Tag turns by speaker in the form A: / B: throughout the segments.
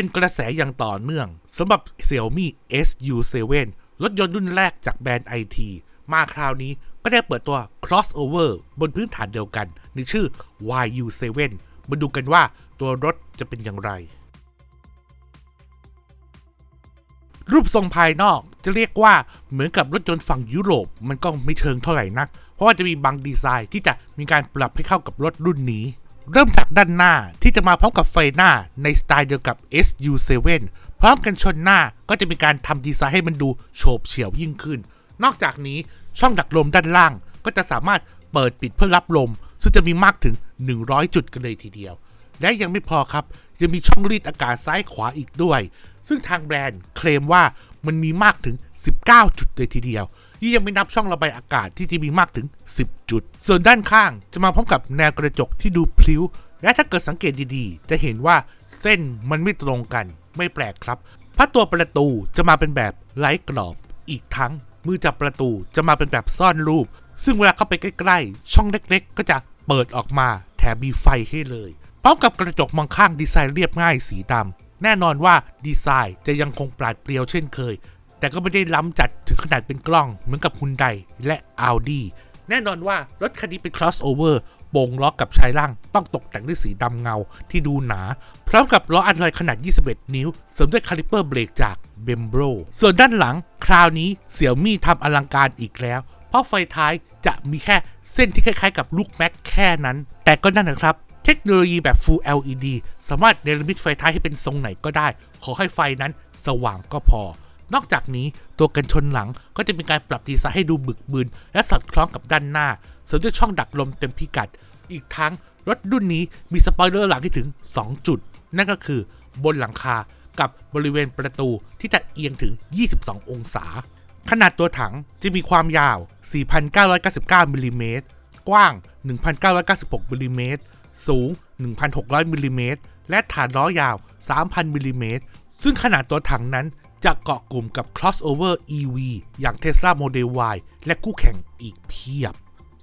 A: เป็นกระแสอย่างต่อเนื่องสำหรับ Xiaomi SU7 รถยนต์รุ่นแรกจากแบรนด์ IT มาคราวนี้ก็ได้เปิดตัว crossover บนพื้นฐานเดียวกัน ในชื่อ YU7 มาดูกันว่าตัวรถจะเป็นอย่างไร รูปทรงภายนอกจะเรียกว่าเหมือนกับรถยนต์ฝั่งยุโรป มันก็ไม่เชิงเท่าไหร่นัก เพราะว่าจะมีบางดีไซน์ที่จะมีการปรับให้เข้ากับรถรุ่นนี้ เริ่มจากด้านหน้าที่จะมาพร้อมกับไฟหน้าในสไตล์เดียวกับ SU7 พร้อมกันชนหน้าก็จะมีการทำดีไซน์ให้มันดูโฉบเฉี่ยวยิ่งขึ้น นอกจากนี้ช่องดักลมด้านล่างก็จะสามารถเปิดปิดเพื่อรับลม ซึ่งจะมีมากถึง 100 จุดกันเลยทีเดียว และยังไม่พอครับยังมีช่องรีดอากาศซ้ายขวาอีกด้วย ซึ่งทางแบรนด์เคลมว่ามันมีมากถึง 19 จุดเลยทีเดียว ที่ยังไม่นับช่องระบายอากาศที่จะมีมากถึง 10 จุด ส่วนด้านข้างจะมาพร้อมกับแนวกระจกที่ดูพลิ้ว และถ้าเกิดสังเกตดีๆ จะเห็นว่าเส้นมันไม่ตรงกัน ไม่แปลกครับเพราะตัวประตูจะมาเป็นแบบไร้กรอบ อีกทั้งมือจับประตูจะมาเป็นแบบซ่อนรูป ซึ่งเวลาเข้าไปใกล้ๆ ช่องเล็กๆ ก็จะเปิดออกมาแถมมีไฟให้เลย พร้อมกับกระจกมองข้างดีไซน์เรียบง่ายสีดำแน่นอนว่าดีไซน์จะยังคงปราดเปรียวเช่นเคย แต่ก็ไม่ได้ล้ำจัดถึงขนาดเป็นกล้อง เหมือนกับฮุนไดและ Audi แน่นอนว่ารถคันนี้เป็น crossover โป่งล้อกับชายล่าง ต้องตกแต่งด้วยสีดำเงาที่ดูหนา พร้อมกับล้ออัลลอยขนาด 21 นิ้ว เสริมด้วยคาลิเปอร์เบรกจาก b e m b r o ส่วนด้านหลัง คราวนี้เสี่ยวมี่ทำอลังการอีกแล้ว เพราะไฟท้ายจะมีแค่เส้นที่คล้ายๆ กับลูกแม็กแค่นั้น แต่ก็นั่นนะครับ เทคโนโลยีแบบ Full LED สามารถเนรมิตไฟท้ายให้เป็นทรงไหนก็ได้ ขอให้ไฟนั้นสว่างก็พอ นอกจากนี้ตัวกันชนหลังก็จะมีการปรับดีไซน์ให้ดูบึกบึนและสอดคล้องกับด้านหน้าเสริมด้วยช่องดักลมเต็มพิกัด อีกทั้งรถรุ่นนี้มีสปอยเลอร์หลังที่ถึง 2 จุด นั่นก็คือบนหลังคากับบริเวณประตูที่จะเอียงถึง 22 องศา ขนาดตัวถังจะมีความยาว 4,999มิลลิเมตรกว้าง 1,996มิลลิเมตรสูง 1,600มิลลิเมตรและฐานล้อยาว 3,000มิลลิเมตรซึ่งขนาดตัวถังนั้น จะเกาะกลุ่มกับ crossover EV อย่าง Tesla Model Y และคู่แข่งอีกเพียบ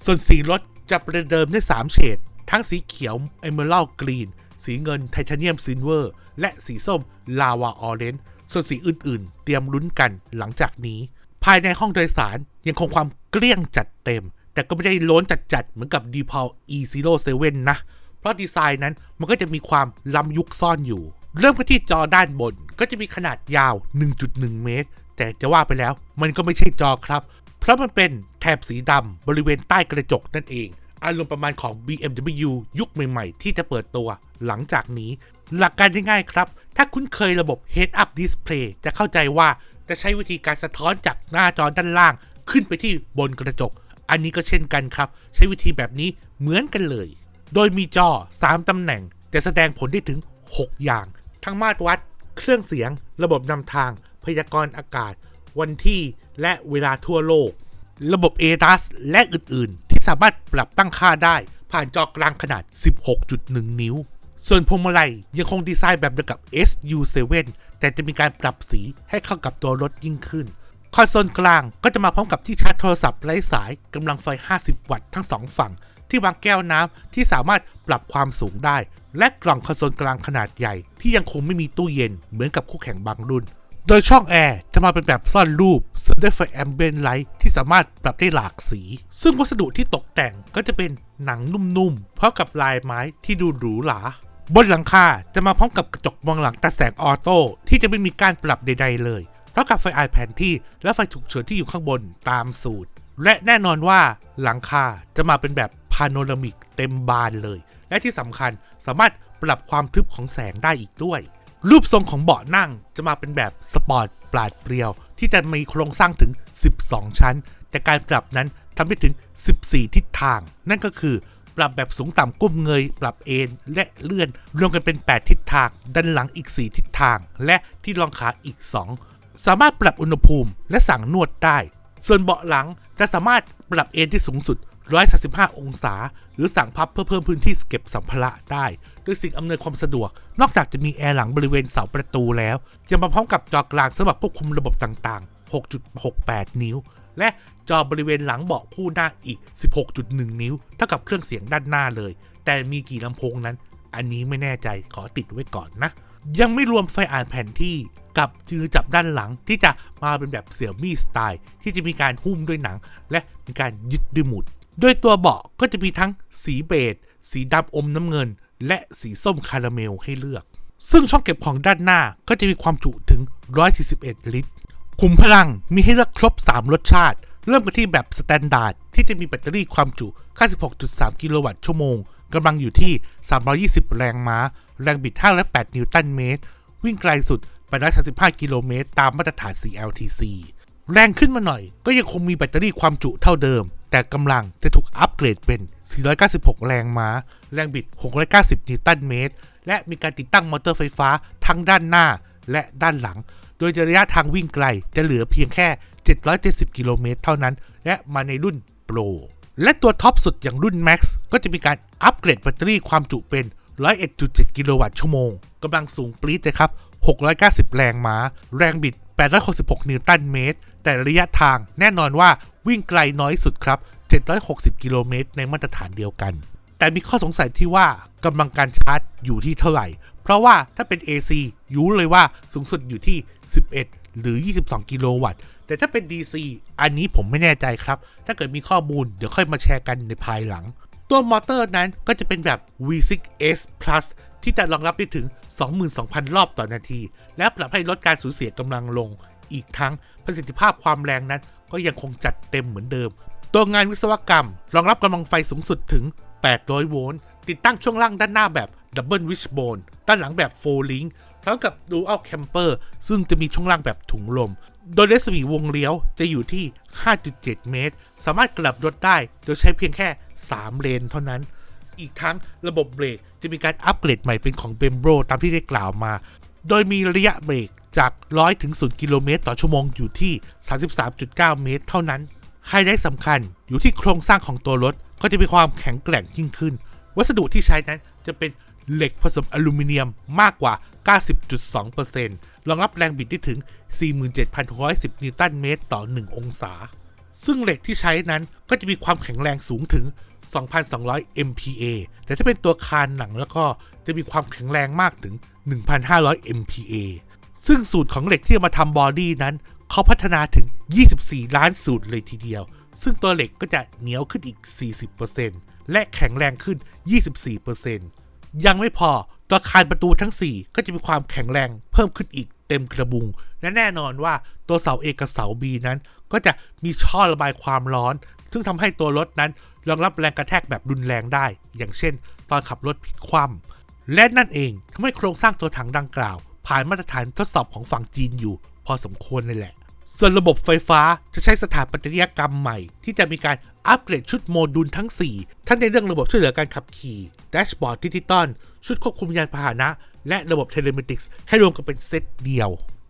A: ส่วนสีรถจะประเดิมด้วย 3 เฉด ทั้งสีเขียว Emerald Green สีเงิน Titanium Silver และสีส้ม Lava Orange ส่วนสีอื่นๆ เตรียมลุ้นกันหลังจากนี้ ภายในห้องโดยสารยังคงความเกลี้ยงจัดเต็ม แต่ก็ไม่ได้ล้นจัดๆ เหมือนกับ d p a l E07 นะ เพราะดีไซน์นั้นมันก็จะมีความล้ำยุคซ่อนอยู่ เริ่มกันที่จอด้านบนก็จะมีขนาดยาว 1.1 เมตร แต่จะว่าไปแล้วมันก็ไม่ใช่จอครับ เพราะมันเป็นแถบสีดำบริเวณใต้กระจกนั่นเอง อารมณ์ประมาณของ BMW ยุคใหม่ๆ ที่จะเปิดตัวหลังจากนี้ หลักการง่ายๆครับ ถ้าคุ้นเคยระบบ Head Up Display จะเข้าใจว่าจะใช้วิธีการสะท้อนจากหน้าจอด้านล่าง ขึ้นไปที่บนกระจก อันนี้ก็เช่นกันครับ ใช้วิธีแบบนี้เหมือนกันเลย โดยมีจอ 3ตำแหน่งจะแสดงผลได้ถึง 6 อย่าง ทั้งมาตรวัด เครื่องเสียง ระบบนำทาง พยากรณ์อากาศ วันที่และเวลาทั่วโลก ระบบ ADAS และอื่น ๆ ที่สามารถปรับตั้งค่าได้ ผ่านจอกลางขนาด 16.1 นิ้ว ส่วนพวงมาลัยยังคงดีไซน์แบบเดียวกับ SU7 แต่จะมีการปรับสีให้เข้ากับตัวรถยิ่งขึ้นคอนโซลกลางก็จะมาพร้อมกับที่ชาร์จโทรศัพท์ไร้สายกำลังไฟ 50 วัตต์ทั้ง 2 ฝั่ง ที่วางแก้วน้ำที่สามารถปรับความสูงได้ และกล่องคอนโซลกลางขนาดใหญ่ ที่ยังคงไม่มีตู้เย็นเหมือนกับคู่แข่งบางรุ่น โดยช่องแอร์จะมาเป็นแบบซ่อนรูปเสริมด้วยไฟแอมเบนไลท์ที่สามารถปรับได้หลากสี ซึ่งวัสดุที่ตกแต่งก็จะเป็นหนังนุ่มๆเพราะกับลายไม้ที่ดูหรูหราบนหลังคาจะมาพร้อมกับกระจกมองหลังตัดแสงออโต้ที่จะไม่มีการปรับใด ๆ เลยเพราะกับไฟไอแผนที่และไฟฉุกเฉินที่อยู่ข้างบนตามสูตร และแน่นอนว่าหลังคาจะมาเป็นแบบ พาโนรามิกเต็มบานเลย และที่สำคัญสามารถปรับความทึบของแสงได้อีกด้วย รูปทรงของเบาะนั่งจะมาเป็นแบบสปอร์ตปราดเปรียว ที่จะมีโครงสร้างถึง 12 ชั้น แต่การปรับนั้นทำได้ถึง 14 ทิศทาง นั่นก็คือปรับแบบสูงต่ำก้มเงย ปรับเอนและเลื่อน รวมกันเป็น 8 ทิศทาง ด้านหลังอีก 4 ทิศทาง และที่รองขาอีก 2 สามารถปรับอุณหภูมิและสั่งนวดได้ ส่วนเบาะหลังจะสามารถปรับเอนที่สูงสุด 135 องศา หรือสั่งพับเพื่อเพิ่มพื้นที่เก็บสัมภาระได้ ด้วยสิ่งอำนวยความสะดวก นอกจากจะมีแอร์หลังบริเวณเสาประตูแล้ว ยังมาพร้อมกับจอกลางสำหรับควบคุมระบบต่างๆ 6.68 นิ้ว และจอบริเวณหลังเบาะคู่หน้าอีก 16.1 นิ้ว เท่ากับเครื่องเสียงด้านหน้าเลย แต่มีกี่ลำโพงนั้น อันนี้ไม่แน่ใจขอติดไว้ก่อนนะ ยังไม่รวมไฟอ่านแผนที่กับจือจับด้านหลังที่จะมาเป็นแบบเสี่ยมี่สไตล์ที่จะมีการหุ้มด้วยหนัง และมีการยึดด้วยหมุด โดยตัวเบาะก็จะมีทั้งสีเบจสีดำอมน้ำเงิน และสีส้มคาราเมลให้เลือก ซึ่งช่องเก็บของด้านหน้าก็จะมีความจุถึง 141 ลิตร ขุมพลังมีให้เลือกครบ 3 รสชาติ เริ่มกันที่แบบสแตนดาร์ดที่จะมีแบตเตอรี่ความจุ 96.3 กิโลวัตต์ชั่วโมงกำลังอยู่ที่ 320 แรงม้า แรงบิด 508 นิวตันเมตร วิ่งไกลสุด 835 กิโลเมตร ตามมาตรฐาน CLTC แรงขึ้นมาหน่อยก็ยังคงมีแบตเตอรี่ความจุเท่าเดิม แต่กำลังจะถูกอัปเกรดเป็น 496 แรงม้า แรงบิด 690 นิวตันเมตร และมีการติดตั้งมอเตอร์ไฟฟ้าทั้งด้านหน้าและด้านหลัง โดยระยะทางวิ่งไกลจะเหลือเพียงแค่ 770 กิโลเมตรเท่านั้น และมาในรุ่นโปร และตัวท็อปสุดอย่างรุ่น Max ก็จะมีการอัปเกรดแบตเตอรี่ความจุเป็น 101.7 กิโลวัตต์ชั่วโมงกำลังสูงปรี๊ดเลยครับ 690 แรงม้า แรงบิด 866 นิวตันเมตร แต่ระยะทางแน่นอนว่าวิ่งไกลน้อยสุดครับ 760 กิโลเมตรในมาตรฐานเดียวกัน แต่มีข้อสงสัยที่ว่ากำลังการชาร์จอยู่ที่เท่าไหร่ เพราะว่าถ้าเป็น AC รู้เลยว่าสูงสุดอยู่ที่ 11 หรือ 22 กิโลวัตต์ แต่ถ้าเป็น DC อันนี้ผมไม่แน่ใจครับ ถ้าเกิดมีข้อมูลเดี๋ยวค่อยมาแชร์กันในภายหลัง ตัวมอเตอร์นั้นก็จะเป็นแบบ V6S Plus ที่จะรองรับได้ถึง 22,000 รอบต่อนาที และปรับให้ลดการสูญเสียกำลังลง อีกทั้งประสิทธิภาพความแรงนั้น ก็ยังคงจัดเต็มเหมือนเดิม ตัวงานวิศวกรรม รองรับกำลังไฟสูงสุดถึง 800 โวลต์ ติดตั้งช่วงล่างด้านหน้าแบบ Double Wishbone ด้านหลังแบบ Four Link พร้อมกับ Dual Camper ซึ่งจะมีช่วงล่างแบบถุงลม โดยรัศมีวงเลี้ยวจะอยู่ที่ 5.7 เมตร สามารถกลับรถได้โดยใช้เพียงแค่ 3 เลนเท่านั้น อีกทั้งระบบเบรกจะมีการอัปเกรดใหม่เป็นของ b e m b r o ตามที่ได้กล่าวมา โดยมีระยะเบรกจาก 100 ถึง 0 กิโลเมตร ต่อชั่วโมงอยู่ที่ 33.9 เมตร เท่านั้นไฮไลท์สำคัญอยู่ที่โครงสร้างของตัวรถก็จะมีความแข็งแกร่งยิ่งขึ้น วัสดุที่ใช้นั้นจะเป็น เหล็กผสมอลูมิเนียมมากกว่า 90.2%รองรับแรงบิดได้ถึง 47,610 นิวตันเมตรต่อ 1 องศา ซึ่งเหล็กที่ใช้นั้นก็จะมีความแข็งแรงสูงถึง 2,200 MPa แต่ถ้าเป็นตัวคานหนังแล้วก็จะมีความแข็งแรงมากถึง 1,500 MPa ซึ่งสูตรของเหล็กที่มาทำบอดี้นั้น เขาพัฒนาถึง 24 ล้านสูตรเลยทีเดียว ซึ่งตัวเหล็กก็จะเหนียวขึ้นอีก 40%และแข็งแรงขึ้น 24% ยังไม่พอตัวคานประตูทั้ง 4 ก็จะมีความแข็งแรงเพิ่มขึ้นอีกเต็มกระบุง และแน่นอนว่าตัวเสา A กับเสา B นั้น ก็จะมีช่อระบายความร้อน ซึ่งทำให้ตัวรถนั้นรองรับแรงกระแทกแบบรุนแรงได้ อย่างเช่น ตอนขับรถพลิกคว่ำและนั่นเองทำให้โครงสร้างตัวถังดังกล่าว ผ่านมาตรฐานทดสอบของฝั่งจีนอยู่ พอสมควรเลยแหละ ส่วนระบบไฟฟ้าจะใช้สถาปัตยกรรมใหม่ ที่จะมีการอัปเกรดชุดโมดูลทั้ง 4 ทั้งในเรื่องระบบช่วยเหลือการขับขี่แดชบอร์ดดิจิตอลชุดควบคุมยานพาหนะ และระบบเทเลเมติกส์ให้รวมกันเป็นเซตเดียว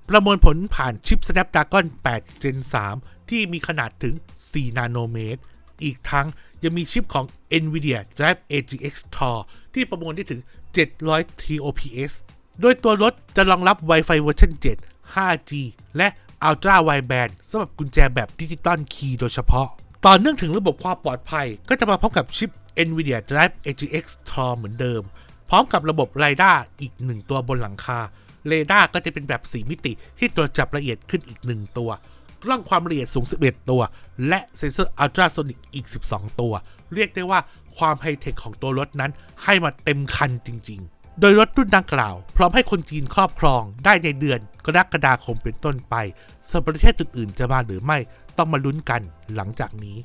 A: ประมวลผลผ่านชิป Snapdragon 8 Gen 3 ที่มีขนาดถึง 4 นาโนเมตร อีกทั้งยังมีชิปของ NVIDIA Drive AGX Tor ที่ประมวลได้ถึง 700 TOPS โดยตัวรถจะรองรับ Wi-Fi เวอร์ชัน7 5G และ Ultra Wideband สำหรับกุญแจแบบดิจิตอลคีย์โดยเฉพาะ ต่อเนื่องถึงระบบความปลอดภัย ก็จะมาพร้อมกับชิป NVIDIA Drive AGX Tor เหมือนเดิม พร้อมกับระบบไรด้าอีกหนึ่งตัวบนหลังคาเรดาร์ก็จะเป็นแบบ 4 มิติที่ตรวจจับละเอียดขึ้นอีก 1 ตัว กล้องความละเอียดสูง 11 ตัว และเซ็นเซอร์อัลตราโซนิกอีก 12 ตัว เรียกได้ว่าความไฮเทคของตัวรถนั้นให้มาเต็มคันจริง ๆ โดยรถรุ่นดังกล่าว พร้อมให้คนจีนครอบครองได้ในเดือนกรกฎาคมเป็นต้นไปส่วนประเทศอื่นๆจะมาหรือไม่ต้องมาลุ้นกันหลังจากนี้